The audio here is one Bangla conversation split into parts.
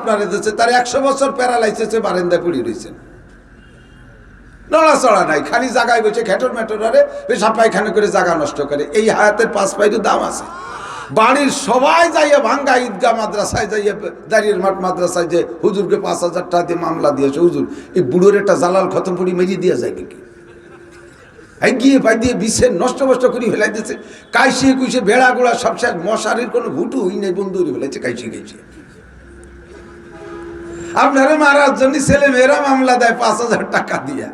আপনারা দিচ্ছে তার একশো বছর প্যারালাইসিসে বারেন্দায় পড়ে রয়েছেন নড়াচড়া নাই, খালি জায়গায় বসে খেটর মেটর আরে পেশাব পায়খানা করে জায়গা নষ্ট করে। এই হায়াতের পাঁচ পাইরও দাম আছে। বাড়ির সবাই যাইয়ে ভাঙ্গা ঈদগাহ মাদ্রাসায় যাইয়ে দাঁড়িয়ে মাঠ মাদ্রাসায় যে হুজুরকে পাঁচ হাজার টাকা দিয়ে মামলা দিয়েছে, হুজুর, এই বুড়োর একটা জালাল খতম পড়ি মেরিয়ে দিয়ে যায় কি এই গিয়ে পাই দিয়ে বিশ্বের নষ্ট নষ্ট করে ফেলাই দিয়েছে। কাইসিয়ে কুইসে ভেড়া গোড়া সব শেষ, মশারির কোনো ঘুটু হই নাই বন্ধু করে ফেলাইছে কাইসি কাইসি আপনারা মারার জন্য ছেলে মেয়েরা মামলা দেয় পাঁচ হাজার টাকা দিয়া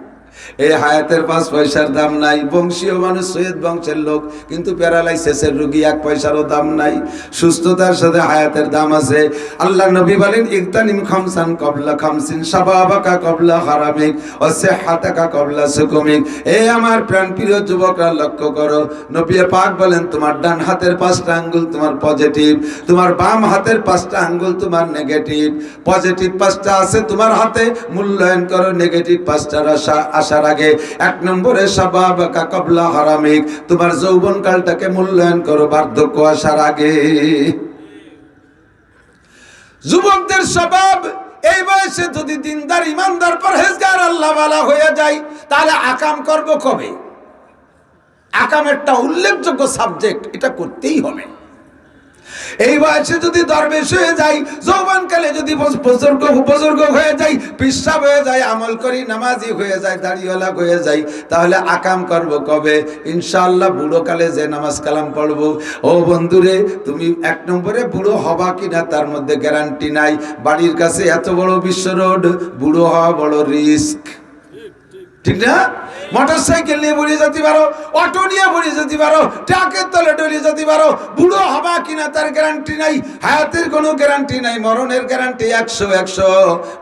এই হায়াতের পাঁচ পয়সার দাম নাই। বংশীয় মানুষ সৈয়দ বংশের লোক, কিন্তু প্যারালাইসিসের রুগী এক পয়সারও দাম নাই। সুস্থতার সাথে হায়াতের দাম আছে। আল্লাহ নবী বলেন, ইকতানিম খামসান কবলা খামসিন, সাবাবাকা কবলা হারামিক ও সেহাতাকা কবলা সুকুমিক এ আমার প্রাণ প্রিয় যুবকরা, লক্ষ্য করো, নবী পাক বলেন, তোমার ডান হাতের পাঁচটা আঙ্গুল তোমার পজিটিভ, তোমার বাম হাতের পাঁচটা আঙ্গুল তোমার নেগেটিভ। পজিটিভ পাঁচটা আছে তোমার হাতে, মূল্যায়ন করো, নেগেটিভ পাঁচটার আশা আশা আসার আগে এক নম্বরে সাবাব কাকবলা হারামিক। তোমার যৌবন কালটাকে মূল্যায়ন করো বার্ধক্য আসার আগে। যুবকদের স্বভাব, এই বয়সে যদি দিনদার, ইমানদার, পরহেজগার আল্লাহ বালা হয়ে যায়, তাহলে আকাম করব কবে? আকাম একটা উল্লেখযোগ্য সাবজেক্ট এটা করতেই হবে। এই বয়সে যদি দরবেশ হয়ে যাই যৌবনকালে যদি বুজুর্গ বুজুর্গ হয়ে যাই পিসাব হয়ে যায়, আমল করি, নামাজি হয়ে যায়, দাড়িওয়ালা হয়ে যাই তাহলে আকাম করব কবে? ইনশাআল্লাহ বুড়ো কালে যে নামাজ কালাম পড়ব। ও বন্ধুরে, তুমি এক নম্বরে বুড়ো হবা কিনা তার মধ্যে গ্যারান্টি নাই। বাড়ির কাছে এত বড় বিশ্ব রোড, বুড়ো হওয়া বড় রিস্ক। ঠিক না? মোটর সাইকেল নিয়ে বেরিয়ে যেতে পারো, অটো নিয়ে বেরিয়ে যেতে পারো, ট্রাকের তলে ডলিয়ে যেতে পারো, বুড়ো হবা কিনা তার গ্যারান্টি নাই, হায়াতের কোনো গ্যারান্টি নাই, মরণের গ্যারান্টি একশো একশো।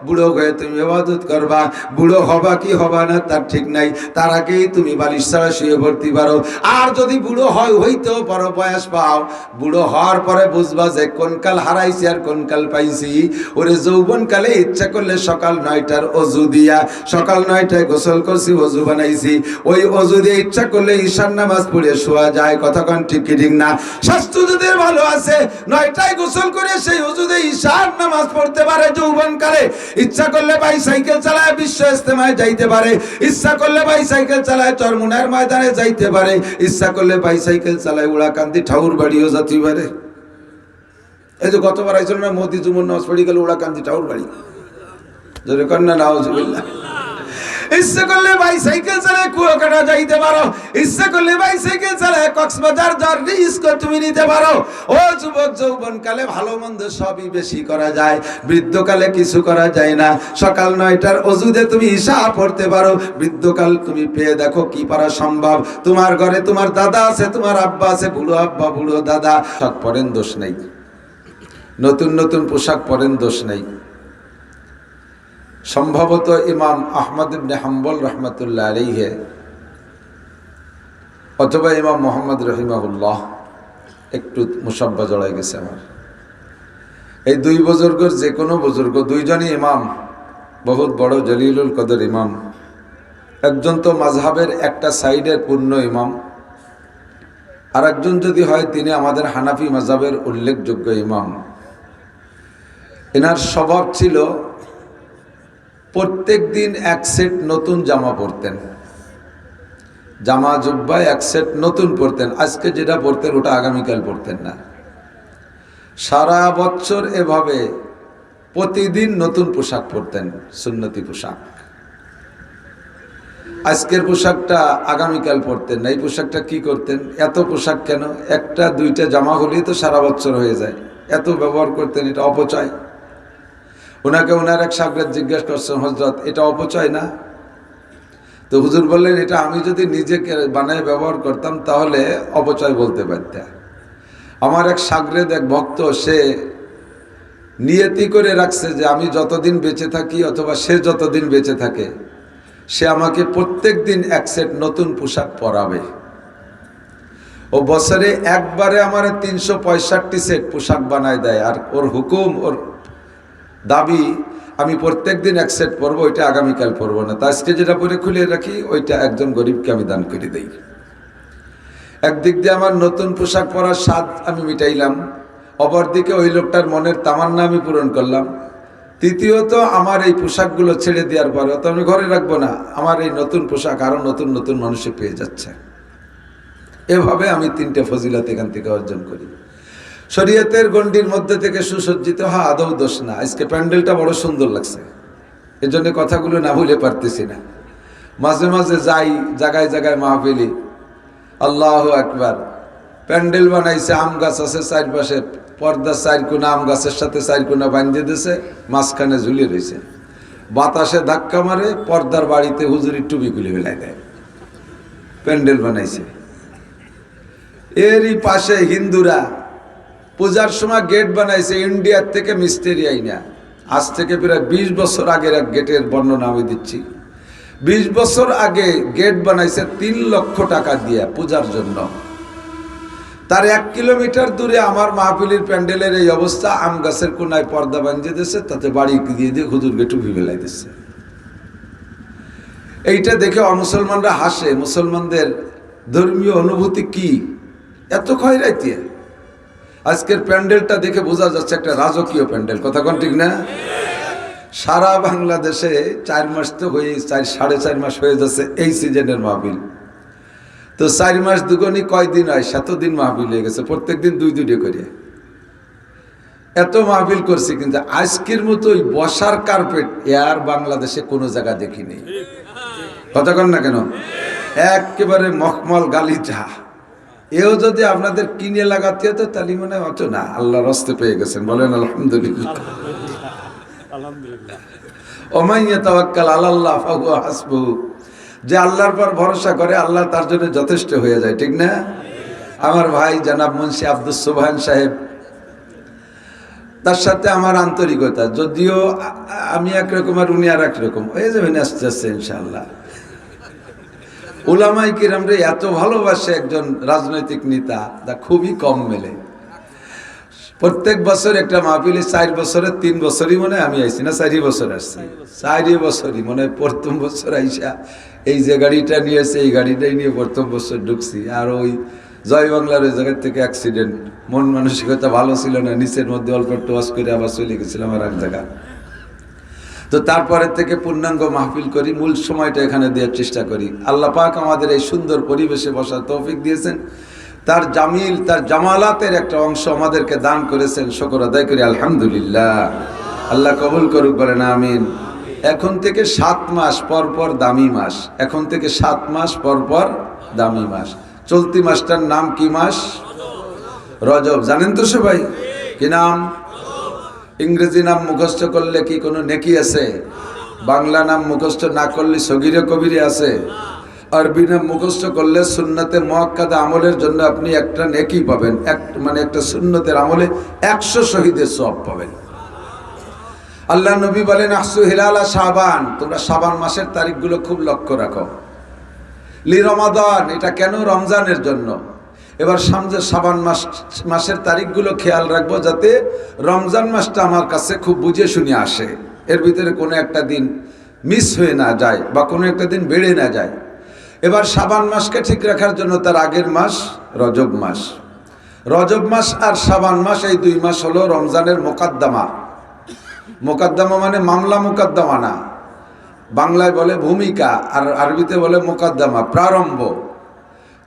বুড়ো হয়ে তুমি ইবাদত করবা, বুড়ো হবা কি হবা না তার ঠিক নাই, তার আগেই তুমি বালিশ ছাড়া শুয়ে পড়তে পারো। আর যদি বুড়ো হয়, হইতেও পারো বয়স পাও। বুড়ো হওয়ার পরে বুঝবা যে কোন কাল হারাইছি আর কোন কাল পাইছি। ওরে যৌবন কালে ইচ্ছা করলে সকাল নয়টার অজু দিয়া, সকাল নয়টায় গোসল করছি, অজু বানাইছি ওই অজু দিয়ে ইচ্ছা করলে ঈশান নামাজ পড়ে শোয়া যায়। কতক্ষণ ঠিক ঠিক না? স্বাস্থ্য যাদের ভালো আছে, নয়টায় গোসল করে সেই অজু দিয়ে ঈশান নামাজ পড়তে পারে যৌবন কালে ইচ্ছা করলে বাই সাইকেল চালায় বিশ্ব ইস্তেমায় যাইতে পারে। ইচ্ছা করলে বাই সাইকেল চালায় চরমুনার ময়দানে যাইতে পারে। ইচ্ছা করলে বাই সাইকেল চালায় উড়াকান্তি ঠাউর বাড়িও যেতে পারে। এই যে গতবার আইছিল না, মোদি জুমন নামাজ পড়ি গেল উড়াকান্তি ঠাউর বাড়ি যদি কন্যা নাউজুবিল্লাহ। ইচ্ছে করলে বাইসাইকেল চালায় কুয়াকাটা যাইতে পারো। ইচ্ছে করলে বাইসাইকেল চালায় কক্সবাজার যার রিস্ক তুমি নিতে পারো। ও যুবক যৌবন কালে ভালো মন্দ সবই বেশি করা যায়। বৃদ্ধকালে কিছু করা যায় না। সকাল নয়টার অজুদে তুমি ঈশা পড়তে পারো। বৃদ্ধকাল তুমি পেয়ে দেখো কি পারা সম্ভব। তোমার ঘরে তোমার দাদা আছে, তোমার আব্বা আছে, বুড়ো আব্বা, বুড়ো দাদা। পরেন দোষ নেই। নতুন নতুন পোশাক পরেন দোষ নেই। সম্ভবত ইমাম আহমদ ইবনে হাম্বল রহমতুল্লাহ আলাইহে, অথবা ইমাম মোহাম্মদ রহিমাউল্লাহ একটু মুসাব্বা জড়াই গেছে আমার। এই দুই বুজুর্গর যে কোনো বুজুর্গ, দুইজনই ইমাম, বহুত বড় জলিলুল কদর ইমাম। একজন তো মাঝহাবের একটা সাইডের পূর্ণ ইমাম আর একজন যদি হয় তিনি আমাদের হানাফি মাঝহাবের উল্লেখযোগ্য ইমাম। এনার স্বভাব ছিল প্রত্যেক দিন এক সেট নতুন জামা পরতেন। জামা জুব্বায় এক সেট নতুন পরতেন। আজকে যেটা পরতেন, ওটা আগামীকাল পরতেন না। সারা বছর এভাবে প্রতিদিন নতুন পোশাক পরতেন, সুন্নতি পোশাক। আজকের পোশাকটা আগামীকাল পরতেন না। এই পোশাকটা কি করতেন? এত পোশাক কেন? একটা, দুইটা জামা হলেই তো সারা বছর হয়ে যায়। এত ব্যবহার করতেন, এটা অপচয়। ওনাকে ওনার এক সাগরের জিজ্ঞেস করছেন হজরত এটা অপচয় না? তো হুজুর বললেন, এটা আমি যদি নিজেকে বানায় ব্যবহার করতাম, তাহলে অপচয় বলতে পারতাম আমার এক সাগরেদ এক ভক্ত, সে নিয়তি করে রাখছে যে আমি যতদিন বেঁচে থাকি অথবা সে যতদিন বেঁচে থাকে, সে আমাকে প্রত্যেক দিন এক সেট নতুন পোশাক পরাবে। ও বছরে একবারে আমার তিনশো পঁয়ষট্টি সেট পোশাক বানায় দেয়, আর ওর হুকুম, ওর দাবি, আমি প্রত্যেক দিন এক সেট পরবো, ওইটা আগামীকাল পরবো না। তা আজকে যেটা পরে খুলে রাখি, ওইটা একজন গরিবকে আমি দান করে দিই। একদিক দিয়ে আমার নতুন পোশাক পরার স্বাদ আমি মিটাইলাম, অপরদিকে ওই লোকটার মনের তামান্না আমি পূরণ করলাম। তৃতীয়ত, আমার এই পোশাকগুলো ছেড়ে দেওয়ার পরে তো আমি ঘরে রাখব না, আমার এই নতুন পোশাক আরও নতুন নতুন মানুষে পেয়ে যাচ্ছে। এভাবে আমি তিনটে ফজিলত এখান থেকে অর্জন করি। শরীয়তের গণ্ডির মধ্যে থেকে সুসজ্জিত হওয়া আদৌ দোষ না। আজকে প্যান্ডেলটা বড় সুন্দর লাগছে। এজন্য কথাগুলো না ভুলে পারতেছি না। মাঝে মাঝে যাই, জায়গায় জায়গায় মাহফিলি। আল্লাহ একবার প্যান্ডেল বানাইছে, আম গাছ আছে চারপাশে পর্দার চার কোনা, আম গাছের সাথে চার কোনা বাঁধিয়ে দিয়েছে মাঝখানে ঝুলিয়ে রয়েছে। বাতাসে ধাক্কা মারে, পর্দার বাড়িতে হুজুরি টুপি খুলে ফেলাই দেয়। প্যান্ডেল বানাইছে। এরই পাশে হিন্দুরা পূজার সময় গেট বানাইছে ইন্ডিয়ার থেকে মিস্ত্রি আইনা। আজ থেকে প্রায় বিশ বছর আগের এক গেটের বর্ণনা আমি দিচ্ছি। বিশ বছর আগে গেট বানাইছে তিন লক্ষ টাকা দিয়ে পূজার জন্য। তার এক কিলোমিটার দূরে আমার মাহফিলির প্যান্ডেলের এই অবস্থা, আম গাছের কোনায় পর্দা বাঁধিয়ে দিয়েছে তাতে বাড়ি দিয়ে দিয়ে হুজুরকে টুপি ফেলাই দিচ্ছে। এইটা দেখে অমুসলমানরা হাসে, মুসলমানদের ধর্মীয় অনুভূতি কি? এত খয়রাইতে আজকের প্যান্ডেলটা দেখে বোঝা যাচ্ছে একটা রাজকীয় প্যান্ডেল। কথা কোন ঠিক না? সারা বাংলাদেশে চার মাস তো হয়ে, চার, সাড়ে চার মাস হয়ে যাচ্ছে এই সিজনের মাহবিল তো চার মাস দুগুনি কয়দিন হয়? সাত দিন মাহবিল হয়ে গেছে প্রত্যেক দিন দুই দুইটা করে। এত মাহবিল করছি কিন্তু আজকের মতো ওই বসার কার্পেট এর বাংলাদেশে কোনো জায়গা দেখিনি। কথা কন না কেন? একেবারে মখমল গালিচা। এও যদি আপনাদের কিনে লাগাতে হতো তাহলে মনে হয় হতো না আল্লাহ রস্তে পেয়ে গেছেন বলেন আলহামদুলিল্লাহ। ওমাইয়া তাওয়াক্কাল আল্লাহ ফাহুয়া হাসবু যে আল্লাহর পর ভরসা করে আল্লাহ তার জন্য যথেষ্ট হয়ে যায় ঠিক না? আমার ভাই জানাব মুন্সি আব্দুল সুবহান সাহেব তার সাথে আমার আন্তরিকতা যদিও আমি একরকম আর উনি আর একরকম হয়ে যাবেন আস্তে আস্তে ইনশাল্লাহ ওলামাই কিরাম রে এত ভালোবাসে একজন রাজনৈতিক নেতা তা খুবই কম মেলে। প্রত্যেক বছর একটা মাহফিলে চার বছরে তিন বছরই মনে আমি আইছি না চারি বছর আসছি? চারি বছরই মনে প্রথম বছর আইসা এই যে গাড়িটা নিয়ে নিয়েছে এই গাড়িটাই নিয়ে প্রথম বছর ঢুকছি। আর ওই জয় বাংলার ওই জায়গার থেকে অ্যাক্সিডেন্ট মন মানসিকতা ভালো ছিল না, নিচের মধ্যে অল্প একটু ওয়াশ করে আবার চলে গেছিলাম আর এক জায়গা। তো তারপরের থেকে পূর্ণাঙ্গ মাহফিল করি, মূল সময়টা এখানে দেওয়ার চেষ্টা করি। আল্লাহ পাক আমাদের এই সুন্দর পরিবেশে বসার তৌফিক দিয়েছেন। তার জামিল, তার জামালাতের একটা অংশ আমাদেরকে দান করেছেন, শকর আদায় করি, আলহামদুলিল্লাহ। আল্লাহ কবুল করুক, বলেন আমিন। এখন থেকে সাত মাস পর পর দামি মাস। এখন থেকে সাত মাস পর পর দামি মাস। চলতি মাসটার নাম কি মাস? রজব। জানেন তো সবাই? কি নাম? ইংরেজি নাম মুখস্থ করলে কি কোনো নেকি আছে? বাংলা নাম মুখস্থ না করলে সগিরে কবিরে আছে? আরবি নাম মুখস্থ করলে সুন্নতে মহাক্কাদা আমলের জন্য আপনি একটা নেকি পাবেন। এক মানে একটা সুন্নতের আমলে একশো শহীদের সব পাবেন। আল্লাহ নবী বলেন আসু হিলালা সাবান তোমরা সাবান মাসের তারিখগুলো খুব লক্ষ্য রাখো। লি রমাদান, এটা কেন রমজানের জন্য? এবার সামনে সাবান মাস, মাসের তারিখগুলো খেয়াল রাখব যাতে রমজান মাসটা আমার কাছে খুব বুঝে শুনে আসে। এর ভিতরে কোনো একটা দিন মিস হয়ে না যায় বা কোনো একটা দিন বেড়ে না যায়। এবার সাবান মাসকে ঠিক রাখার জন্য তার আগের মাস রজব মাস। রজব মাস আর সাবান মাস এই দুই মাস হলো রমজানের মোকাদ্দমা। মোকাদ্দমা মানে মামলা মোকাদ্দমা না। বাংলায় বলে ভূমিকা আর আরবিতে বলে মোকাদ্দমা, প্রারম্ভ।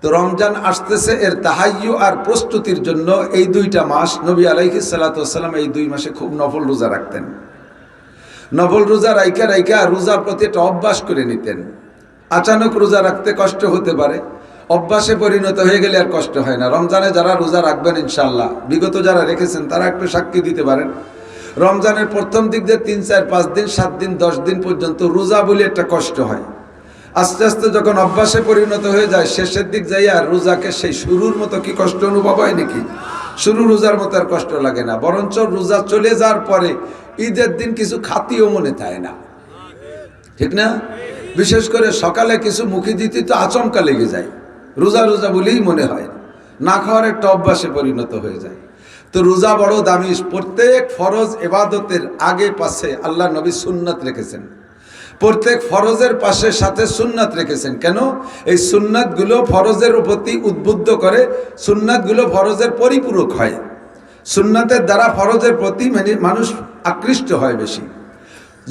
তো রমজান আসতেছে, এর তাহাইয়ু আর প্রস্তুতির জন্য এই দুইটা মাস নবী আলাইহি সাল্লাম এই দুই মাসে খুব নফল রোজা রাখতেন। নফল রোজা রাইকা রাইকা রোজার প্রতি একটা অভ্যাস করে নিতেন। আচানক রোজা রাখতে কষ্ট হতে পারে, অভ্যাসে পরিণত হয়ে গেলে আর কষ্ট হয় না। রমজানে যারা রোজা রাখবেন ইনশাল্লাহ বিগত যারা রেখেছেন তারা একটু সাক্ষী দিতে পারেন। রমজানের প্রথম দিক দিয়ে তিন, চার, পাঁচ দিন, সাত দিন, দশ দিন পর্যন্ত রোজা বলে একটা কষ্ট হয়। আস্তে আস্তে যখন অভ্যাসে পরিণত হয়ে যায়, শেষের দিক যাই আর রোজাকে সেই শুরুর মতো কি কষ্ট অনুভব হয় নাকি? শুরু রোজার মতো আর কষ্ট লাগে না, বরঞ্চ রোজা চলে যাওয়ার পরে ঈদের দিন কিছু খাতিও মনে থাকে না। ঠিক না? বিশেষ করে সকালে কিছু মুখে দিতে তো আচমকা লেগে যায়। রোজা রোজা বলেই মনে হয়, না খাওয়ার একটা অভ্যাসে পরিণত হয়ে যায়। তো রোজা বড় দামি, প্রত্যেক ফরজ এবাদতের আগে পাশে আল্লাহ নবী সুন্নাত রেখেছেন। প্রত্যেক ফরজের পাশে সাথে সুন্নাত রেখেছেন। কেন? এই সুন্নাতগুলো ফরজের প্রতি উদ্বুদ্ধ করে, সুন্নাতগুলো ফরজের পরিপূরক হয়। সুন্নাতের দ্বারা ফরজের প্রতি মানে মানুষ আকৃষ্ট হয় বেশি।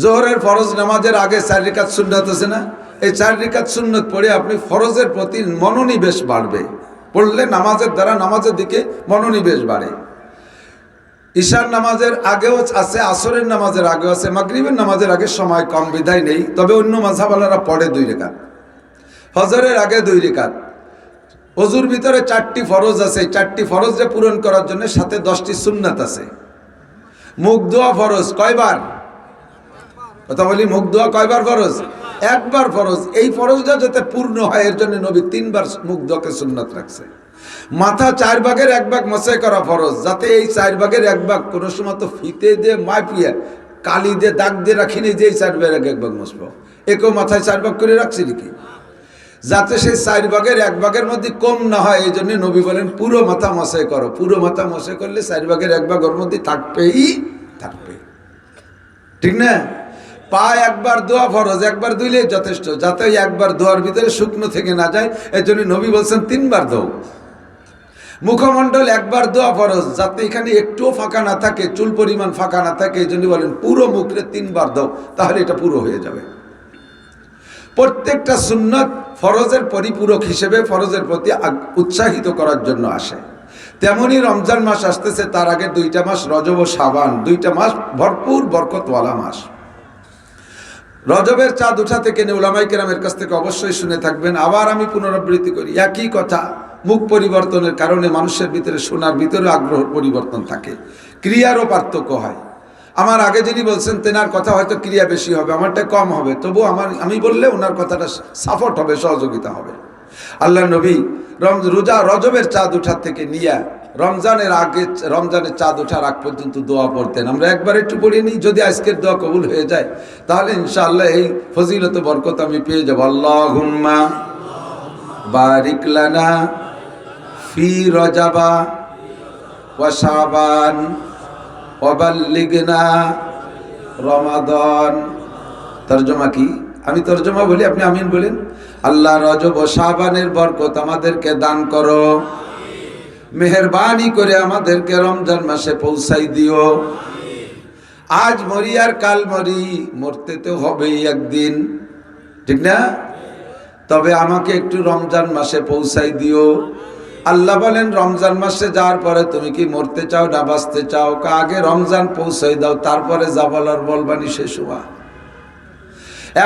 জোহরের ফরজ নামাজের আগে চার রিকাত সুন্নত আছে না? এই চার রিকাত সুন্নত পড়ে আপনি ফরজের প্রতি মনোনিবেশ বাড়বে। পড়লে নামাজের দ্বারা নামাজের দিকে মনোনিবেশ বাড়ে। ঈশার নামাজের আগেও আছে, আসরের নামাজের আগেও আছে, মাগরিবের নামাজের আগে সময় কম, বিদায় নেই, তবে অন্য মাঝাবালারা পড়ে দুই রেখাত। হজরের আগে দুই রেখাত। অজুর ভিতরে চারটি ফরজ আছে চারটি ফরজে পূরণ করার জন্য সাথে দশটি সুন্নাত আছে। মুখ দোয়া ফরজ, কয়বার? কথা বলি, মুখ দোয়া কয়বার ফরজ? একবার ফরজ। এই ফরজটা যাতে পূর্ণ হয়, এর জন্য নবী তিনবার মুখ দোয়াকে সুন্নাত রাখছে। মাথা চার ভাগের এক ভাগ মশাই করা ফরজ। যাতে এই চার ভাগের এক ভাগ কোনো সময় তো ফিতে দিয়ে মাপিয়ে কালি দিয়ে দাগ দিয়ে রাখিনি যে চার ভাগের এক ভাগ মশব একেও মাথায় চার ভাগ করে রাখছি নাকি? যাতে সেই চার ভাগের এক ভাগের মধ্যে কম না হয়, এই জন্য নবী বলেন, পুরো মাথা মশাই করো। পুরো মাথা মশাই করলে চার ভাগের এক ভাগ ওর মধ্যে থাকবেই থাকবে। ঠিক না? পা একবার দোয়া ফরজ, একবার দুইলে যথেষ্ট। যাতে একবার দোয়ার ভিতরে শুকনো থেকে না যায় এর জন্য নবী বলছেন, তিনবার দৌ মুখমণ্ডল একবার দোয়া ফরজ, যাতে এখানে একটুও ফাঁকা না থাকে, চুল পরিমাণ ফাঁকা না থাকে, এই জন্য বলেন, পুরো মুখরে তিনবার দাও, তাহলে এটা পুরো হয়ে যাবে। প্রত্যেকটা সুন্নত ফরজের পরিপূরক হিসেবে ফরজের প্রতি উৎসাহিত করার জন্য আসে। তেমনি রমজান মাস আসতেছে, তার আগে দুইটা মাস রজব ও সাবান দুইটা মাস ভরপুর বরকতওয়ালা মাস। রজবের চাঁদ উঠা থেকে নেউলামাই কেরামের কাছ থেকে অবশ্যই শুনে থাকবেন, আবার আমি পুনরাবৃত্তি করি। একই কথা মুখ পরিবর্তনের কারণে মানুষের ভিতরে শোনার ভিতরে আগ্রহ পরিবর্তন থাকে। ক্রিয়ারও পার্থক্য হয়। আমার আগে যিনি বলছেন, তেনার কথা হয়তো ক্রিয়া বেশি হবে, আমারটা কম হবে। তবু আমার, আমি বললে ওনার কথাটা সাপোর্ট হবে, সহযোগিতা হবে। আল্লাহ নবী রম রোজা, রজবের চাঁদ ওঠার থেকে নিয়ে রমজানের আগে, রমজানের চাঁদ ওঠার আগ পর্যন্ত দোয়া পড়তেন। আমরা একবার একটু পড়ে নিই, যদি আজকের দোয়া কবুল হয়ে যায়, তাহলে ইনশাআল্লাহ এই ফজিলত বরকত আমি পেয়ে যাব। আল্লাহ বারিক লানা রজাবা রমাদন। আমি তর্জমা বলি, আপনি আমিন বলেন। আল্লাহ রজব ও শাবানের বরকত আমাদেরকে দান করো। মেহরবানি করে আমাদেরকে রমজান মাসে পৌঁছাই দিও। আজ মরি আর কাল মরি, মরতে তো হবেই একদিন। ঠিক না? তবে আমাকে একটু রমজান মাসে পৌঁছাই দিও। আল্লাহ বলেন, রমজান মাসে যাওয়ার পরে তুমি কি মরতে চাও না বাঁচতে চাও? কা আগে রমজান পৌঁছাই দাও, তারপরে যা বলার বলবানি শেষ হওয়া।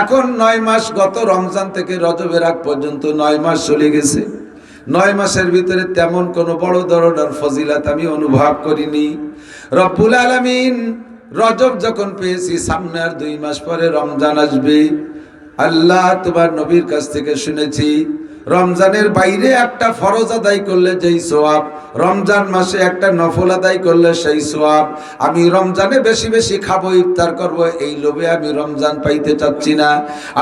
এখন নয় মাস, গত রমজান থেকে রজবের আগ পর্যন্ত নয় মাস চলে গেছে। নয় মাসের ভিতরে তেমন কোনো বড় ধরনের ফজিলাত আমি অনুভব করিনি। রব্বুল আলামিন, রজব যখন পেয়েছি, সামনে আর দুই মাস পরে রমজান আসবে। আল্লাহ তোমার নবীর কাছ থেকে শুনেছি রমজানের বাইরে একটা ফরজ আদায় করলে যেই সোয়াব রমজান মাসে একটা নফল আদায় করলে সেই সোয়াব আমি রমজানে বেশি বেশি খাব, ইফতার করব, এই লোভে আমি রমজান পাইতে চাচ্ছি না।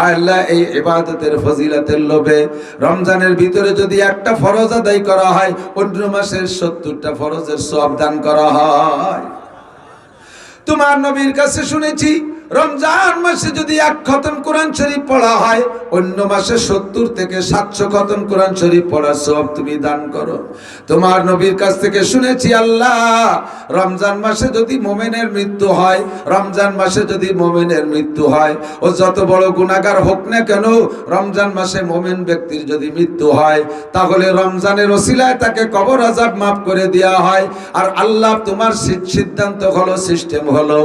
আল্লাহ এই এবাদতের ফজিলাতের লোভে রমজানের ভিতরে যদি একটা ফরজ আদায় করা হয় অন্য মাসের সত্তরটা ফরজের সোয়াব দান করা হয়। তোমার নবীর কাছে শুনেছি রমজান মাসে যদি এক খতম কোরআন শরীফ পড়া হয়, অন্য মাসে সত্তর থেকে সাতশো খতম কোরআন শরীফ পড়া সব তুমি দান করো। তোমার নবীর কাছ থেকে শুনেছি, আল্লাহ, রমজান মাসে যদি মোমেনের মৃত্যু হয়, রমজান মাসে যদি মোমেনের মৃত্যু হয়, ও যত বড় গুণাগার হোক না কেন, রমজান মাসে মোমেন ব্যক্তির যদি মৃত্যু হয়, তাহলে রমজানের ওসিলায় তাকে কবর আজাব মাফ করে দেওয়া হয়। আর আল্লাহ তোমার সিদ্ধান্ত হলো, সিস্টেম হলো,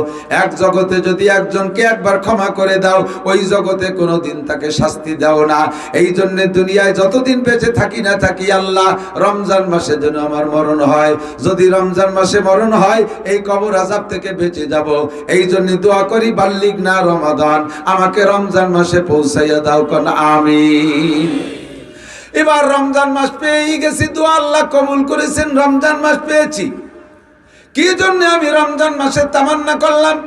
এক জগতে যদি একজনকে একবার ক্ষমা করে দাও, ওই জগতে কোনোদিন তাকে শাস্তি দাও না। এই জন্য দুনিয়ায় যতদিন বেঁচে থাকি না থাকি আল্লাহ, রমজান মাসে যেন আমার মরণ হয়। যদি রমজান মাসে মরণ হয়, এই কবর আজাব থেকে বেঁচে যাব। এই জন্য দোয়া করি, বাল্লিক না রমাদান, আমাকে রমজান মাসে পৌঁছাইয়া দাও, কোন আমি এবার রমজান মাস পেয়েই গেছি, দোয়া আল্লাহ কবুল করেছেন, রমজান মাস পেয়েছি। কি জন্য আমি রমজান মাসে তামান্না করলাম?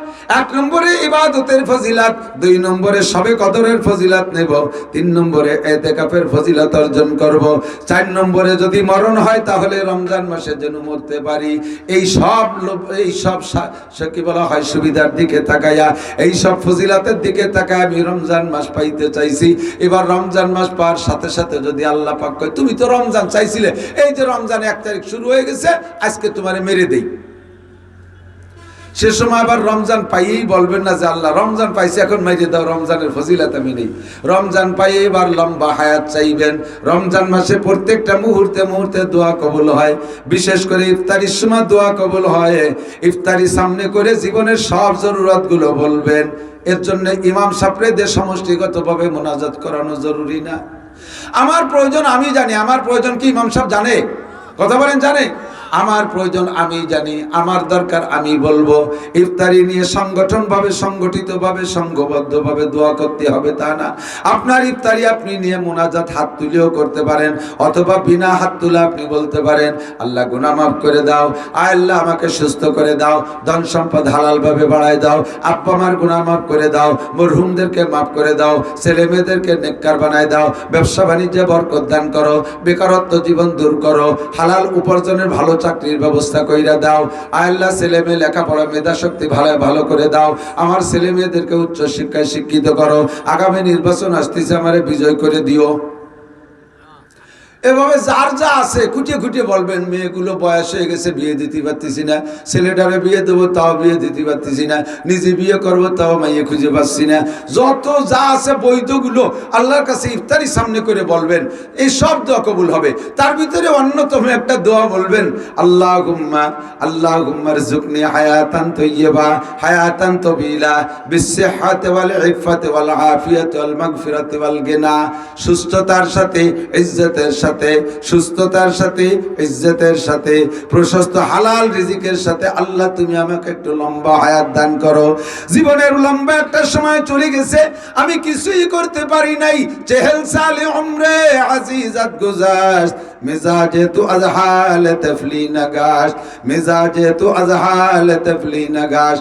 এক নম্বরে ইবাদতের ফজিলাত, দুই নম্বরে সবে কদরের ফজিলাত নেব, তিন নম্বরে এতেকাফের ফজিলাত অর্জন করব। চার নম্বরে যদি মরণ হয় তাহলে রমজান মাসে যেন মরতে পারি। এই সব এই সব কি বলা হয়, সুবিধার দিকে তাকাইয়া, এই সব ফজিলাতের দিকে তাকায় আমি রমজান মাস পাইতে চাইছি। এবার রমজান মাস পাওয়ার সাথে সাথে যদি আল্লাহ পাক কয়, তুমি তো রমজান চাইছিলে, এই যে রমজান এক তারিখ শুরু হয়ে গেছে, আজকে তোমারে মেরে দেই। সে সময় আবার রমজান পাইয়েই বলবেন না যে আল্লাহ, রমজান পাইছে, এখন মাইরে দাও, রমজানের ফজিলাত আমি নেই। রমজান পাইয়ে এবার লম্বা হায়াত চাইবেন। রমজান মাসে প্রত্যেকটা মুহূর্তে মুহূর্তে দোয়া কবল হয়। বিশেষ করে ইফতারির সময় দোয়া কবল হয়। ইফতারি সামনে করে জীবনের সব জরুরতগুলো বলবেন। এর জন্য ইমাম সাপড়েদের সমষ্টিগতভাবে মোনাজাত করানো জরুরি না। আমার প্রয়োজন, আমি জানি, আমার প্রয়োজন কি ইমাম সাহেব জানে? কথা বলেন, জানে? আমার প্রয়োজন আমি জানি, আমার দরকার আমি বলব। ইফতারি নিয়ে সংগঠনভাবে, সংগঠিতভাবে, সংঘবদ্ধভাবে দোয়া করতে হবে তা না। আপনার ইফতারি আপনি নিয়ে মোনাজাত হাত তুলেও করতে পারেন, অথবা বিনা হাত তুলে আপনি বলতে পারেন, আল্লাহ গুনাহ মাফ করে দাও, আয় আল্লাহ আমাকে সুস্থ করে দাও, ধন সম্পদ হালালভাবে বাড়ায় দাও, আব্বা আমার গুনাহ মাফ করে দাও, মরহুমদেরকে মাফ করে দাও, ছেলে মেয়েদেরকে নেককার বানায় দাও, ব্যবসা বাণিজ্যে বরকত দান করো, বেকারত্ব জীবন দূর করো, হালাল উপার্জনের ভালো চাকরির ব্যবস্থা কইরা দাও। আল্লাহ ছেলে মেয়ে লেখাপড়া মেধা শক্তি ভালো ভালো করে দাও। আমার ছেলে মেয়েদেরকে উচ্চশিক্ষায় শিক্ষিত করো। আগামী নির্বাচন আসতেছে, আমারে বিজয় করে দিও। এভাবে যার যা আছে, খুঁটিয়ে খুঁটিয়ে বলবেন, মেয়েগুলো বয়স হয়ে গেছে, বিয়ে দিতে পারতেছি না। ছেলেটারে বিয়ে দেবো, তাও বিয়ে দিতে পারতেছি না। নিজে বিয়ে করব, তাও মাইয়ে খুঁজে পাচ্ছি না। যত যা আছে বৈধগুলো আল্লাহর কাছে ইফতারি সামনে করে বলবেন, এই সব দোয়া কবুল হবে। তার ভিতরে অন্যতম একটা দোয়া বলবেন আল্লাহ গুম্মা আল্লাহ গুম্মার জুকনি হায়াতান তৈয়বা হায়াতান তবিলা বিশ্বহাতে ওয়াল ইফাতে ওয়াল আফিয়াতে ওয়াল মাগফিরাতে ওয়াল গিনা সুস্থতার সাথে, ইজ্জতের সাথে সুস্থতার সাথে, ইজ্জতের সাথে, প্রশস্ত হালাল রিজিকের সাথে, আল্লাহ তুমি আমাকে একটু লম্বা হায়াত দান করো। জীবনের লম্বা একটা সময় চলে গেছে, আমি কিছুই করতে পারি নাই। চেহেল সালে উমরে আজিজাত গুজাস মিজাজে তু নাগাস মিজাজে তু নাগাস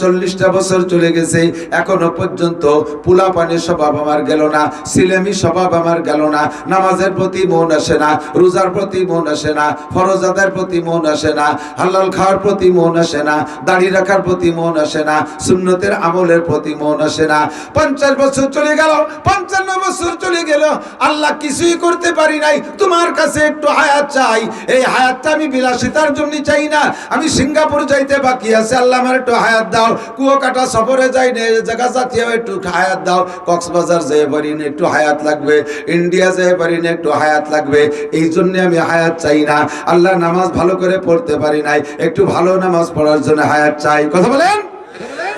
চল্লিশটা বছর চলে গেছে, এখনও পর্যন্ত পুলা পানির স্বভাব আমার গেল না সিলেমি স্বভাব আমার গেল না, নামাজের প্রতি মন আসে না, রোজার প্রতি মন আসে না ফরজাদের প্রতি মন আসে না, হালাল খাওয়ার প্রতি মন আসে না, দাড়ি রাখার প্রতি মন আসে না, সুন্নতের আমলের প্রতি মন আসে না। পঞ্চাশ বছর চলে গেল, পঞ্চান্ন বছর চলে গেল, আল্লাহ কিছুই করতে পারি নাই, তোমার কাছে একটু হায়াত চাই। এই হায়াতটা আমি বিলাসিতার জন্য চাই না, আমি সিঙ্গাপুর যাইতে বাকি আছে, আল্লাহ আমার একটু হায়াত দাও, কুয়াকাটা সফরে যাই না জায়গা জাতীয় একটু হায়াত দাও, কক্সবাজার যেয়ে পারি একটু হায়াত লাগবে, ইন্ডিয়া যেয়ে পারি একটু হায়াত লাগবে। এই জন্য আমি হায়াত চাই না। আল্লাহ নামাজ ভালো করে পড়তে পারি নাই। একটু ভালো নামাজ পড়ার জন্য হায়াত চাই। কথা বলেন?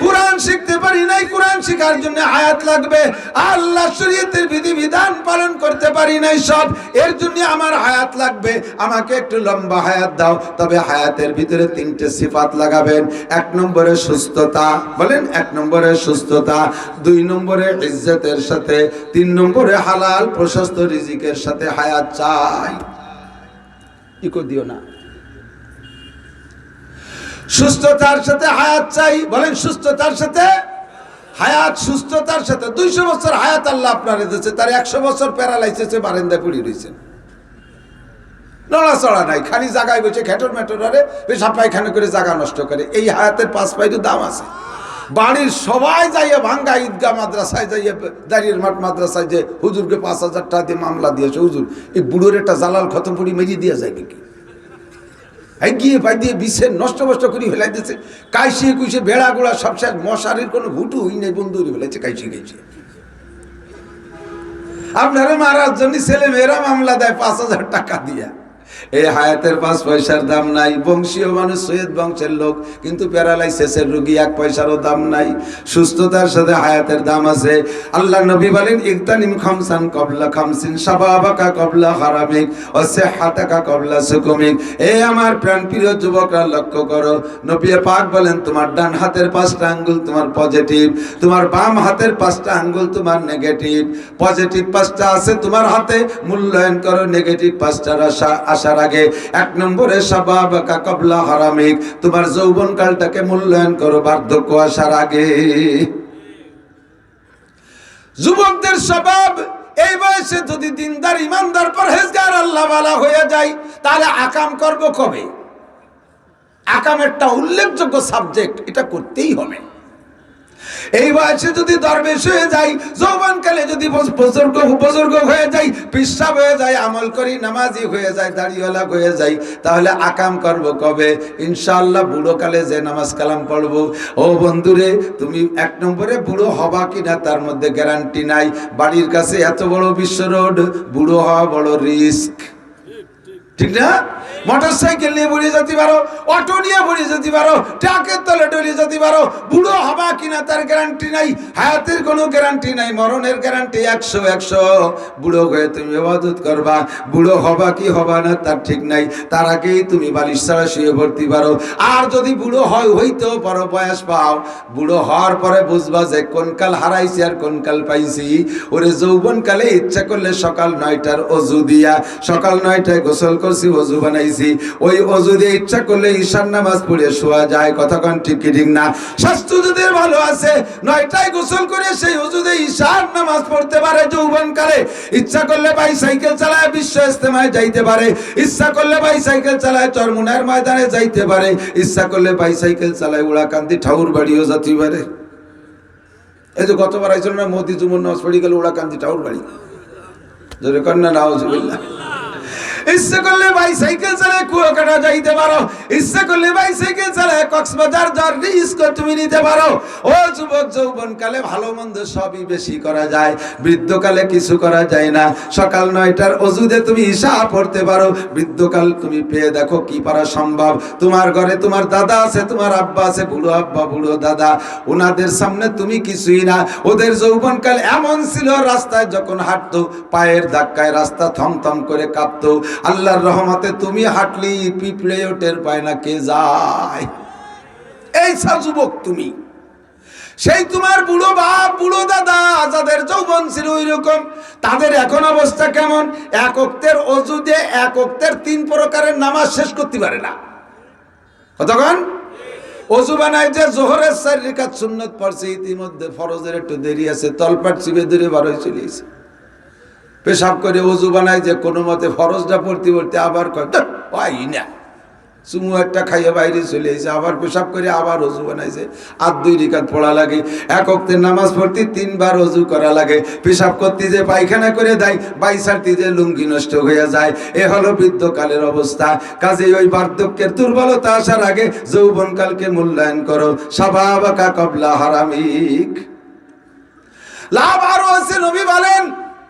কোরআন শিখতে পারি নাই, কোরআন শেখার জন্য হায়াত লাগবে। আল্লাহ শরীয়তের বিধি বিধান পালন করতে পারি নাই সব, এর জন্য আমার হায়াত লাগবে। আমাকে একটু লম্বা হায়াত দাও, তবে হায়াতের ভিতরে তিনটে সিফাত লাগাবেন। এক নম্বরে সুস্থতা, বলেন এক নম্বরে সুস্থতা, দুই নম্বরে ইজ্জতের সাথে, তিন নম্বরে হালাল, প্রশস্ত রিজিকের সাথে হায়াত চাই। ইকো দিও না। সুস্থতার সাথে হায়াত চাই। বলেন সুস্থতার সাথে? হায়াত, সুস্থতার সাথে। দুইশো বছর হায়াত আল্লাহ আপনার দিয়েছে। তার একশো বছর প্যারালাইসিসে বারেন্দায় পড়ে রয়েছেন নড়াচড়া নাই, খালি জায়গায় বসে খেটর মেটর পেশাব পায়খানা করে জায়গা নষ্ট করে। এই হায়াতের পাঁচ পাইটু দাম আছে। বাড়ির সবাই যাইয়ে ভাঙ্গা ঈদগাহ মাদ্রাসায় যাইয়ে দাঁড়িয়ে মাঠ মাদ্রাসায় যে হুজুরকে পাঁচ হাজার টাকা দিয়ে মামলা দিয়েছে। হুজুর, এই বুড়োর একটা জালাল খতম পুরি মেরিয়ে দিয়ে যায় নাকি? গিয়ে ভাই দিয়ে বিশ্বের নষ্ট নষ্ট করে দিয়েছে। কাইসে কুইসে বেড়া গোড়া সব শেষ মশারির কোনো ঘুটু হই নাই, বন্ধু ফেলেছে কাইসি গেছে আপনারা মারার জন্য ছেলে মেয়েরা মামলা দেয় পাঁচ হাজার টাকা দিয়া। এই হায়াতের পাঁচ পয়সার দাম নাই। বংশীয় মানুষ সৈয়দ বংশের লোক, কিন্তু প্যারালাইসিসের রুগী এক পয়সারও দাম নাই। সুস্থতার সাথে হায়াতের দাম আছে। আল্লাহ নবী বলেন ইকতানিম খামসান কবলা খামসিন, সাবাবাকা কবলা হারামিক, ও সেহাতাকা কবলা সুকুমিক। এই আমার প্রাণ প্রিয় যুবকরা, লক্ষ্য করো, নবী পাক বলেন, তোমার ডান হাতের পাঁচটা আঙ্গুল তোমার পজিটিভ, তোমার বাম হাতের পাঁচটা আঙ্গুল তোমার নেগেটিভ। পজিটিভ পাঁচটা আছে তোমার হাতে, মূল্যায়ন করো, নেগেটিভ পাঁচটার আশা আসার আগে এক নম্বরে সাবাবাকা কবলা হারামিক। তোমার যৌবন কালটাকে মূল্যায়ন করো বার্ধক্য আসার আগে। যুবকদের স্বভাব, এই বয়সে যদি দিনদার, ইমানদার, পরহেজগার আল্লাহ বালা হয়ে যায়, তাহলে আকাম করব কবে? আকাম একটা উল্লেখযোগ্য সাবজেক্ট এটা করতেই হবে। এই বয়সে যদি দরবেশ হয়ে যাই যৌবনকালে যদি বজ- বুজুর্গ বুজুর্গ হয়ে যাই পিসাব হয়ে যায়, আমল করি, নামাজি হয়ে যায়, দাড়িওয়ালা হয়ে যাই তাহলে আকাম করব কবে? ইনশাআল্লাহ বুড়ো কালে যে নামাজ কালাম পড়ব। ও বন্ধুরে, তুমি এক নম্বরে বুড়ো হবা কিনা তার মধ্যে গ্যারান্টি নাই। বাড়ির কাছে এত বড় বিশ্ব রোড, বুড়ো হওয়া বড় রিস্ক ঠিক না? মোটর সাইকেল নিয়ে বেরিয়ে যেতে পারো, অটো নিয়ে বেরিয়ে যেতে পারো, ট্রাকের তলে ডলিয়ে যেতে পারো, বুড়ো হবা কিনা তার গ্যারান্টি নাই, হায়াতের কোনো গ্যারান্টি নাই, মরণের গ্যারান্টি একশো একশো। বুড়ো হয়ে তুমি ইবাদত করবা, বুড়ো হবা কি হবা না তার ঠিক নাই, তার আগেই তুমি বালিশ ছাড়া শুয়ে পড়তে পারো। আর যদি বুড়ো হয়, হইতেও পারো, বয়স পাও। বুড়ো হওয়ার পরে বুঝবা যে কোন কাল হারাইছি আর কোন কাল পাইছি। ওরে যৌবন কালে ইচ্ছা করলে সকাল নয়টার অজু দিয়া, সকাল নয়টায় গোসল করছি অজু বানাইছি। ওই অজু দিয়ে ইচ্ছা করলে ঈশান নামাজ পড়ে শোয়া যায়। কতক্ষণ ঠিক কি ঠিক না? স্বাস্থ্য যদি ভালো আছে, নয়টায় গোসল করে সেই অজু দিয়ে ঈশান নামাজ পড়তে পারে যৌবন কালে ইচ্ছা করলে ভাই সাইকেল চালায় বিশ্ব ইস্তেমায় যাইতে পারে। ইচ্ছা করলে ভাই সাইকেল চালায় চরমুনার ময়দানে যাইতে পারে। ইচ্ছা করলে ভাই সাইকেল চালায় উড়াকান্দি ঠাউর বাড়িও যেতে পারে। এই যে গতবার আইছিল না মোদি জুমন নামাজ পড়ি গেল উড়াকান্দি ঠাকুর বাড়ি যদি কন্যা নাউজুবিল্লাহ। ইচ্ছে করলে ভাই সাইকেল চালায় কুয়াকাটা যাইতে পারো। ইচ্ছে করলে ভাই সাইকেল চালায় কক্সবাজার যার রিস্ক তুমি নিতে পারো। ও যুবক যৌবন কালে ভালো মন্দ সবই বেশি করা যায়। বৃদ্ধকালে কিছু করা যায় না। সকাল নয়টার অজুদে তুমি ঈশা পড়তে পারো। বৃদ্ধকাল তুমি পেয়ে দেখো কি পারা সম্ভব। তোমার ঘরে তোমার দাদা আছে, তোমার আব্বা আছে, বুড়ো আব্বা, বুড়ো দাদা। ওনাদের সামনে তুমি কিছুই না। ওদের যৌবনকাল এমন ছিল, রাস্তায় যখন হাঁটতো, পায়ের ধাক্কায় রাস্তা থমথম করে কাঁপতো। আল্লাহর রহমতে তুমি হাঁটলি পিঁপড়ে টের পায় না কে যায়। এই সা যুবক তুমি, সেই তোমার বুড়ো বাপ, বুড়ো দাদা, যাদের যৌবন ছিল ওই রকম তাদের এখন অবস্থা কেমন? এক অক্তের অজু দিয়ে এক অক্তের তিন প্রকারের নামাজ শেষ করতে পারে না। কতক্ষণ? অজু বানায় যে জোহরের রেখাত সুন্নত পড়ছে, ইতিমধ্যে ফরজের একটু দেরি আছে, তলপাট চিবে দূরে বার হয়ে চলে এসে পেশাব করে অজু বানায় যে কোনো মতে ফরজটা পড়তে পড়তে আবার পাই না। চুমু একটা খাইয়ে বাইরে চলে এসে আবার পেশাব করে আবার অজু বানাইছে। আর দুই রিকাত পড়া লাগে। এক অক্তের নামাজ পড়তে তিনবার অজু করা লাগে। পেশাব করতে যে পায়খানা করে দেয়, বাই ছাড়তে যে লুঙ্গি নষ্ট হয়ে যায়। এ হলো বৃদ্ধকালের অবস্থা। কাজে ওই বার্ধক্যের দুর্বলতা আসার আগে যৌবনকালকে মূল্যায়ন করো। স্বভাবকা কবলা হারামিক। লাভ আরও আছে, নবী বলেন।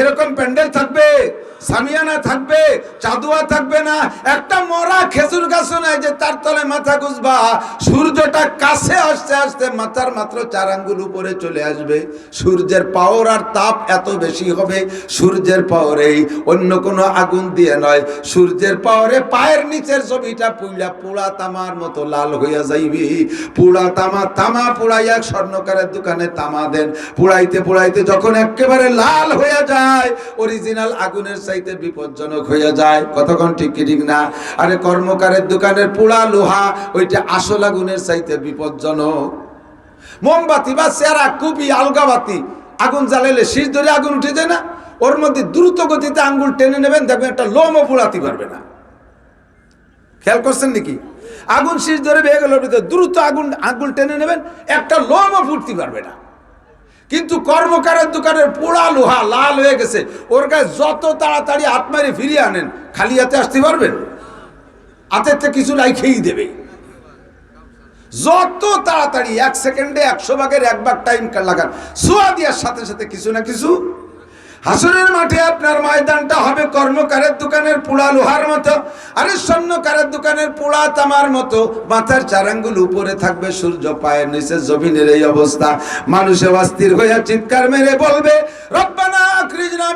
এরকম প্যান্ডেল থাকবে, সামিয়ানা থাকবে, চাদুয়া থাকবে না, একটা মরা খেজুর গাছও নাই যে তার তলে মাথা গুজবা সূর্যটা কাছে আসতে আসতে মাথার মাত্র চার আঙ্গুল উপরে চলে আসবে। সূর্যের পাওয়ার আর তাপ এত বেশি হবে, সূর্যের পাওয়ারেই অন্য কোনো আগুন দিয়ে নয়। সূর্যের পাওয়ারে পায়ের নিচের ছবিটা পুইলা পোড়া তামার মতো লাল হইয়া যাইবি। পোড়া তামা তামা পোড়াইয়া স্বর্ণকারের দোকানে তামা দেন। পোড়াইতে পোড়াইতে যখন একেবারে লাল হয়ে যায় অরিজিনাল আগুনের চাইতে বিপজ্জনক হয়ে যায়। কতক্ষণ ঠিক কি ঠিক না? আরে কর্মকারের দোকানের পোড়া লোহা, ওইটা আসল আগুনের চাইতে বিপজ্জনক। মোমবাতি বা চেরা, কুপি, আলগাবাতি, আগুন জ্বালাইলে শীষ ধরে আগুন উঠে যায় না? ওর মধ্যে দ্রুত গতিতে আঙ্গুল টেনে নেবেন, দেখবেন একটা লোমও পোড়াতে পারবে না। খেয়াল করছেন নাকি? আগুন শীষ ধরে বেয়ে গেল দ্রুত আগুন আগুন টেনে নেবেন, একটা লোমও ফুটতে পারবে না। কিন্তু কর্মকারের দোকানের পোড়া লোহা লাল হয়ে গেছে। ওর গায়ে যত তাড়াতাড়ি হাত মারি ফিরিয়ে আনেন, খালি হাতে আসতে পারবেন? হাতের তো কিছু লাই খেয়েই দেবে। যত তাড়াতাড়ি এক সেকেন্ডে একশো ভাগের এক ভাগ টাইম লাগান। সোয়া দেওয়ার সাথে সাথে কিছু না কিছু হাসনের মাঠে আপনার ময়দানটা হবে কর্মকারের দোকানের পোড়া লোহার মতো, আরে স্বর্ণকারের দোকানের পোড়া তামার মতো। মাথার চারাঙ্গুল উপরে থাকবে, সূর্য পায়ের নিচে জমিনের এই অবস্থা। মানুষে অস্থির হইয়া চিৎকার মেরে বলবে, রব্বানা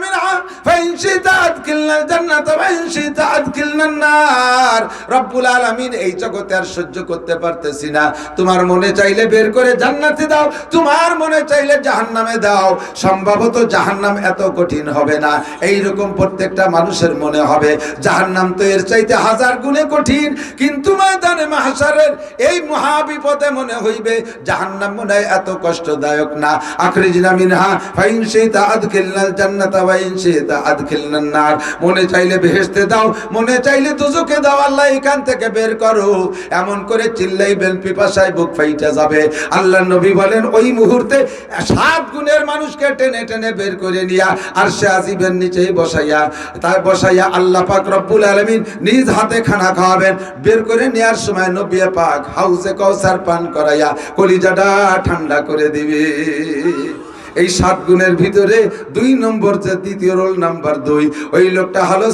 মিনহা ফাইন শিতা আদখিলনা জান্নাত ওয়া ইন শিতা আদখিলনা নার। রব্বুল আলামিন এই জগতে সহ্য করতে পারতেছি না। তোমার মনে চাইলে বের করে জান্নাতে দাও, তোমার মনে চাইলে জাহান্নামে দাও। সম্ভবত জাহান্নাম এত কঠিন হবে না। এই রকম প্রত্যেকটা মানুষের মনে হবে, জাহান্নাম তো এর চাইতে হাজার গুণে কঠিন। কিন্তু ময়দানে মাহশারের এই মহাবিপদে মনে হইবে, জাহান্নাম মনে এত কষ্টদায়ক না। আখরিজনা মিনহা ফাইন শিতা আদখিলনাল জান্নাতা মনে চাইলে দাও, মনে চাইলে দাও, আল্লাহ এখান থেকে বের করো। এমন করে পিপাসায় বুক ফাইটা যাবে। আল্লাহ নবী বলেন, ওই মুহূর্তে সাত গুণের মানুষকে টেনে টেনে বের করে নিয়া আর সে আজিবের নিচে বসাইয়া, তার বসাইয়া আল্লাহ পাক রব্বুল আলামিন নিজ হাতে খানা খাওয়াবেন। বের করে নেয়ার সময় নবী পাক হাউসে কৌসার পান করাইয়া কলিজাটা ঠান্ডা করে দিবে। এই সাত গুণের ভিতরে দুই নম্বর যে দ্বিতীয় রোল নাম্বার দুই, ওই লোকটা হলো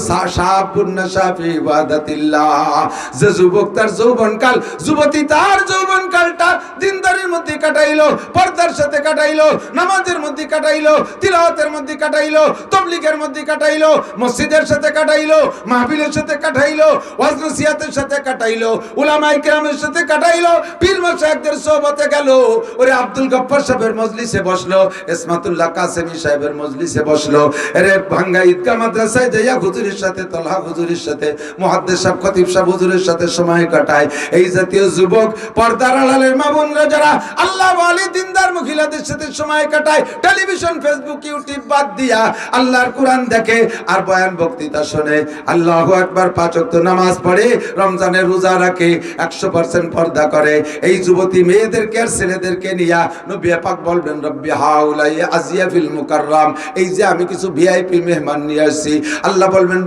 যে যুবক তার যৌবনকাল, যুবতী তার যৌবনকালটা দিনদারির মধ্যে কাটাইলো, পর্দার সাথে কাটাইলো, নামাজের মধ্যে কাটাইলো, তিলাওয়াতের মধ্যে কাটাইলো, তবলিগের মধ্যে কাটাইলো, মসজিদের সাথে কাটাইলো, মাহফিলের সাথে কাটাইলো, ওয়াজ নসিহাতের সাথে কাটাইলো, উলামায়ে কেরামের সাথে কাটাইলো, পীর মাশায়েখদের সোহবতে গেল। ওরে আব্দুল গফফার সাহেবের মজলিসে বসল ইসমাতুল্লাহ কাসেমি সাহেবের মজলিসে বসল। এরে ভাঙ্গা ঈদগাহ মাদ্রাসায় যাইয়া হুজুরের সাথে, তলহা হুজুরের সাথে, মুহাদ্দিস সাহেব, খতিব সাহেব হুজুরের সাথে সময় কাটায়। এই জাতীয় যুবক, পর্দার আড়ালের মা বোনরা যারা আল্লাহ ওয়ালি দিনদার মহিলাদের সাথে সময় কাটায়, টেলিভিশন, ফেসবুক, ইউটিউব বাদ দিয়া আল্লাহর কোরআন দেখে আর বয়ান বক্তৃতা শোনে। আল্লাহু আকবার, পাঁচ ওয়াক্ত নামাজ পড়ে, রমজানের রোজা রাখে, একশো পার্সেন্ট পর্দা করে। এই যুবতী মেয়েদেরকে আর ছেলেদেরকে নিয়া নবী পাক বলবেন, রব্বি আমি কিছু ভিআইপি মেহমান নিয়ে আসছি, আল্লাহ বলবেন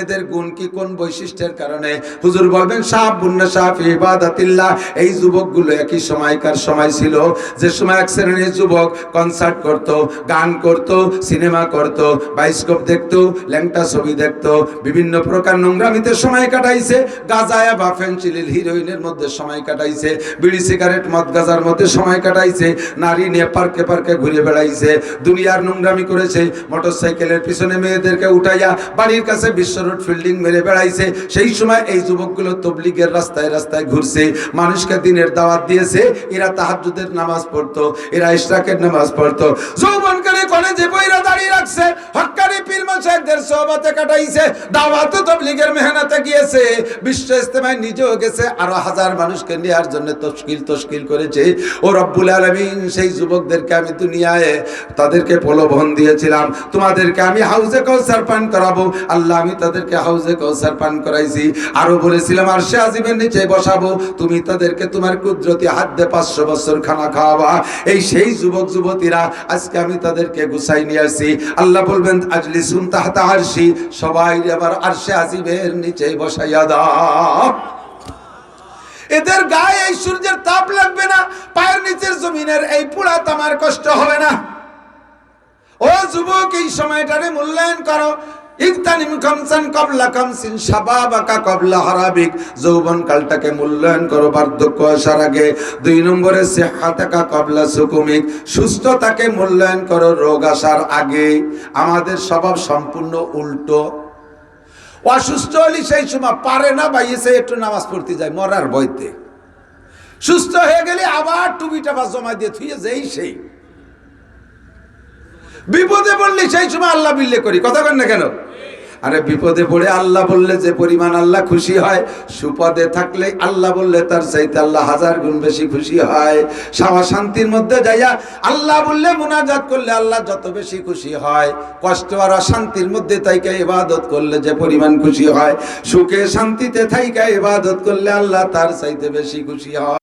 এদের গুণ কি, কোন বৈশিষ্ট্যের কারণে? হুজুর বলবেন ইবাদাতিল্লাহ। এই যুবকগুলো একই সময়কার সময় ছিল। যে সময় এক শ্রেণির যুবক কনসার্ট করত, গান করত সিনেমা করত বাইস্কোপ দেখতো, ল্যাংটা ছবি দেখতো, বিভিন্ন প্রকার নোংরামিতে সময় কাটাইছে। গাজায়া বা ফেন্সিলিল হিরোইনের মধ্যে সময় কাটাইছে, বিড়ি, সিগারেট, মদ গাজার মধ্যে সময় কাটাইছে, নারী নিয়ে পার্কে পার্কে ঘুরে বেড়াইছে, দুনিয়ার নোংরামি করেছে মোটর সাইকেলের পিছনে মেয়েদেরকে উঠাইয়া বাড়ির কাছে বিশ্ব রোড ফিল্ডিং মেরে বেড়াইছে। সেই সময় এই যুবকগুলো তবলিগের রাস্তায় রাস্তায় ঘুরছে, মানুষকে দিনের দাওয়াত দিয়েছে, এরা তাহাজুদের নামাজ পড়তো, এরা ইশরাকের নামাজ পড়তো। যৌবনকালে কলেজে বইরা দাঁড়িয়ে রাখছে, হক্কানি পীর মাসাইদের সোহবতে কাটাইছে, দাওয়াত তবলিগের মেহনতে গিয়েছে। বিশ্ব ইস্তেমায় নিজেও গেছে, আরও হাজার মানুষকে নেওয়ার জন্য তশকিল তশকিল করেছে। ও রব্বুল আলমিন, সেই যুবকদেরকে আমি দুনিয়ায় তাদেরকে প্রলোভন দিয়েছিলাম। তোমাদেরকে আমি হাউজে কৌসার পান করাবো। আল্লাহ, আমি তাদেরকে হাউজে কৌসার পান করাইছি। আরও বলেছিলাম, আর সে আজিমের নিচে বসাবো। তুমি তাদেরকে তোমার কুদরতি হাত দিয়ে পাঁচশো বছর খানা খাওয়াবা। এই সেই যুবক যুবতীরা আজকে আমি তাদেরকে গুছাই নিয়ে আসি। আল্লাহ বলবেন আজলি সুন তাহাতা আরশি। সবাই আবার আরশে আজিবের নিচে বসাইয়া দাও। এদের গায়ে এই সূর্যের তাপ লাগবে না, পায়ের নিচের জমিনের এই পোড়া তামার কষ্ট হবে না। ও যুবক, এই সময়টারে মূল্যায়ন করো। ইকতানিম কবলা কবলা হারাবিক। মূল্যায়ন করো, বার্ধক্য আসার আগে। দুই নম্বরে কবলা সুস্থতাকে মূল্যায়ন করো, রোগ আসার আমাদের স্বভাব সম্পূর্ণ উল্টো। অসুস্থ হলে সেই সময় পারে না বা এসে একটু নামাজ পড়তে যায়, মরার বইতে সুস্থ হয়ে গেলে আবার টুবিটা বা জমা দিয়ে থুয়ে যেই সেই। বিপদে পড়লে সেই সময় আল্লাহ বিল্লে করি। কথা কেন না কেন? আরে বিপদে পড়ে আল্লাহ বললে যে পরিমাণ আল্লাহ খুশি হয়, সুপদে থাকলে আল্লাহ বললে তার চাইতে আল্লাহ হাজার গুণ বেশি খুশি হয়। সামা শান্তির মধ্যে যাইয়া আল্লাহ বললে মোনাজাত করলে আল্লাহ যত বেশি খুশি হয়। কষ্ট আর অশান্তির মধ্যে তাইকে ইবাদত করলে যে পরিমাণ খুশি হয়। সুখে শান্তিতে থাইকা ইবাদত করলে আল্লাহ তার চাইতে বেশি খুশি হয়।